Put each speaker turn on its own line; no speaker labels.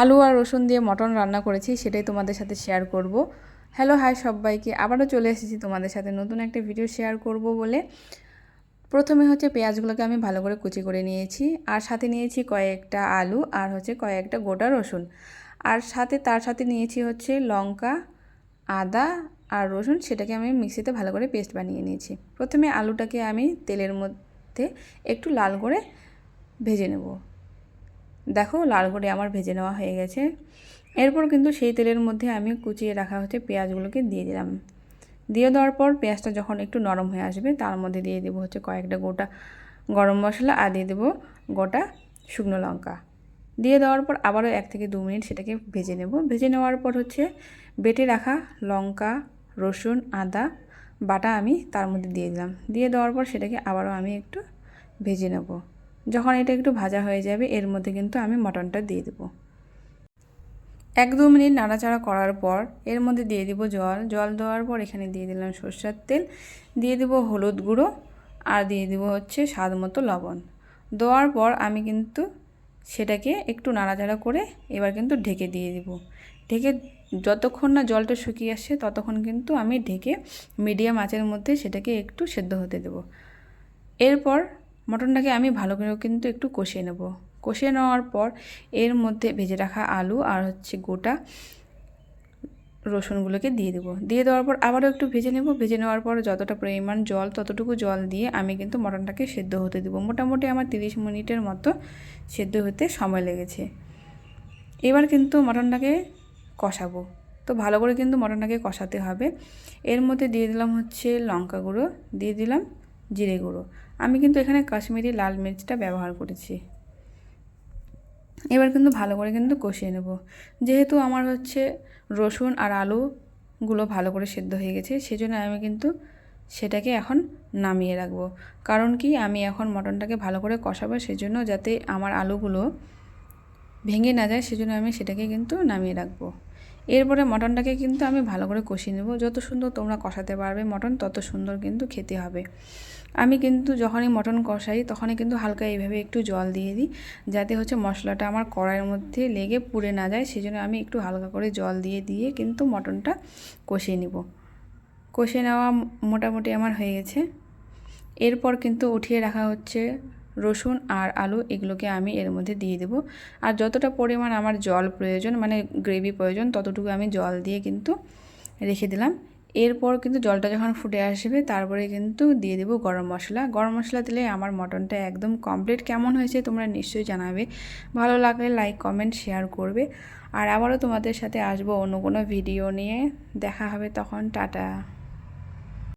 আলু আর রসুন দিয়ে মটন রান্না করেছি, সেটাই তোমাদের সাথে শেয়ার করব। হ্যালো হাই সবাইকে। আবারও চলে এসেছি তোমাদের সাথে নতুন একটা ভিডিও শেয়ার করব বলে। প্রথমে হচ্ছে পেঁয়াজগুলোকে আমি ভালো করে কুচি করে নিয়েছি, আর সাথে নিয়েছি কয়েকটা আলু, আর হচ্ছে কয়েকটা গোটা রসুন। আর সাথে, তার সাথে নিয়েছি হচ্ছে লঙ্কা, আদা আর রসুন, সেটাকে আমি মিক্সিতে ভালো করে পেস্ট বানিয়ে নিয়েছি। প্রথমে আলুটাকে আমি তেলের মধ্যে একটু লাল করে ভেজে নেব। দেখো লাল করে আমার ভেজে নেওয়া হয়ে গেছে। এরপর কিন্তু সেই তেলের মধ্যে আমি কুচিয়ে রাখা হচ্ছে পেঁয়াজগুলোকে দিয়ে দিলাম। দিয়ে দেওয়ার পর পেঁয়াজটা যখন একটু নরম হয়ে আসবে, তার মধ্যে দিয়ে দেবো হচ্ছে কয়েকটা গোটা গরম মশলা আর দিয়ে দেবো গোটা শুকনো লঙ্কা। দিয়ে দেওয়ার পর আবারও এক থেকে দু মিনিট সেটাকে ভেজে নেব। ভেজে নেওয়ার পর হচ্ছে বেটে রাখা লঙ্কা, রসুন, আদা, বাটা আমি তার মধ্যে দিয়ে দিলাম। দিয়ে দেওয়ার পর সেটাকে আবারও আমি একটু ভেজে নেব। যখন এটা একটু ভাজা হয়ে যাবে, এর মধ্যে কিন্তু আমি মটনটা দিয়ে দেবো। এক দু মিনিট নাড়াচাড়া করার পর এর মধ্যে দিয়ে দিব জল। জল দেওয়ার পর এখানে দিয়ে দিলাম সর্ষের তেল। দিয়ে দেবো হলুদ গুঁড়ো আর দিয়ে দিব হচ্ছে স্বাদ মতো লবণ। দেওয়ার পর আমি কিন্তু সেটাকে একটু নাড়াচাড়া করে এবার কিন্তু ঢেকে দিয়ে দিব। ঢেকে যতক্ষণ না জলটা শুকিয়ে আসছে ততক্ষণ কিন্তু আমি ঢেকে মিডিয়াম আঁচের মধ্যে সেটাকে একটু সেদ্ধ হতে দেব। এরপর মটনটাকে আমি ভালো করে কিন্তু একটু কষিয়ে নেব। কষিয়ে নেওয়ার পর এর মধ্যে ভেজে রাখা আলু আর হচ্ছে গোটা রসুনগুলোকে দিয়ে দেবো। দিয়ে দেওয়ার পর আবারও একটু ভেজে নেব। ভেজে নেওয়ার পর যতটা পরিমাণ জল, ততটুকু জল দিয়ে আমি কিন্তু মটনটাকে সেদ্ধ হতে দেবো। মোটামুটি আমার তিরিশ মিনিটের মতো সেদ্ধ হতে সময় লেগেছে। এবার কিন্তু মটনটাকে কষাবো। তো ভালো করে কিন্তু মটনটাকে কষাতে হবে। এর মধ্যে দিয়ে দিলাম হচ্ছে লঙ্কা গুঁড়ো, দিয়ে দিলাম জিরে গুঁড়ো। আমি কিন্তু এখানে কাশ্মীরি লাল মির্চটা ব্যবহার করেছি। এবার কিন্তু ভালো করে কিন্তু কষিয়ে নেব। যেহেতু আমার হচ্ছে রসুন আর আলুগুলো ভালো করে সেদ্ধ হয়ে গেছে, সেজন্য আমি কিন্তু সেটাকে এখন নামিয়ে রাখব। কারণ কি, আমি এখন মটনটাকে ভালো করে কষাবো, সেজন্য যাতে আমার আলুগুলো ভেঙে না যায়, সেজন্য আমি সেটাকে কিন্তু নামিয়ে রাখব। এরপরে মটনটাকে কিন্তু আমি ভালো করে কষিয়ে নেব। যত সুন্দর তোমরা কষাতে পারবে, মটন তত সুন্দর কিন্তু খেতে হবে। আমি কিন্তু যখনই মটন কষাই, তখনই কিন্তু হালকা এইভাবে একটু জল দিয়ে দিই, যাতে হচ্ছে মশলাটা আমার কড়াইয়ের মধ্যে লেগে পুড়ে না যায়। সেজন্য আমি একটু হালকা করে জল দিয়ে দিয়ে কিন্তু মটনটা কষিয়ে নিব। কষিয়ে নেওয়া মোটামুটি আমার হয়ে গেছে। এরপর কিন্তু উঠিয়ে রাখা হচ্ছে রসুন আর আলু এগুলোকে আমি এর মধ্যে দিয়ে দেবো। আর যতটা পরিমাণ আমার জল প্রয়োজন মানে গ্রেভি প্রয়োজন, ততটুকু আমি জল দিয়ে কিন্তু রেখে দিলাম। এরপর কিন্তু জলটা যখন ফুটে আসবে, তারপরে কিন্তু দিয়ে দেবো গরম মশলা। গরম মশলা দিলে আমার মটনটা একদম কমপ্লিট কেমন হয়েছে তোমরা নিশ্চয়ই জানাবে। ভালো লাগলে লাইক কমেন্ট শেয়ার করবে। আর আবারও তোমাদের সাথে আসব অন্য কোনো ভিডিও নিয়ে। দেখা হবে তখন, টাটা।